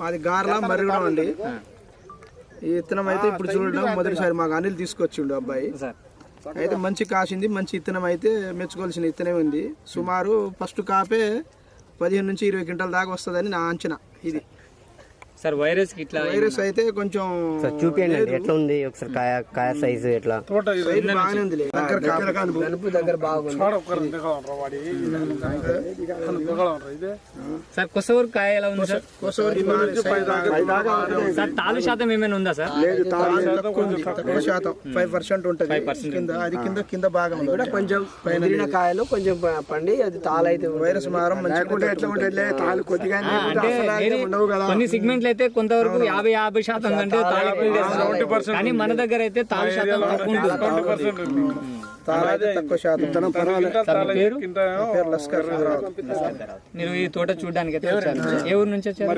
మాది గార్ల మరిగడం అండి ఈ విత్తనం అయితే ఇప్పుడు చూడడం మొదటిసారి మాకు అనిల్ తీసుకొచ్చిండు అబ్బాయి. సార్. అయితే మంచి కాసింది మంచి విత్తనం అయితే మెచ్చుకోవాల్సిన విత్తనం ఉంది. సుమారు ఫస్ట్ కాపే పదిహేను నుంచి ఇరవై క్వింటాల దాకా వస్తుందని నా అంచనా ఇది. సార్ వైరస్ ఇట్లా వైరస్ అయితే కొంచెం చూపించండి ఎట్లా ఉంది? ఒకసారి కాయ కాయ సైజు ఎట్లా? బాగానే ఉంది దగ్గర బాగుంది. సార్ కొత్త వరకు కాయ ఎలా ఉంది సార్? సార్ తాలు శాతం ఏమైనా ఉందా సార్? తక్కువ. శాతం. ఫైవ్ పర్సెంట్ ఉంటుంది. కింద అది కింద కింద భాగం కొంచెం ముదిరిన కాయలు కొంచెం పండి అది తాళైతే ఉంటుంది. వైరస్ మారం మంచిగా ఎట్లా ఉంటుంది? తాలు కొద్దిగా కొన్ని సిగ్మెంట్లు అయితే కొంతవరకు యాభై యాభై శాతం కంటే తాళి. కానీ మన దగ్గర అయితే తాళి శాతం తక్కువ ఉంటుంది. తాలు తక్కువ శాతం. పేరు లస్కర్ మీరు ఈ తోట చూడడానికి ఏ ఊరు నుంచి వచ్చారు?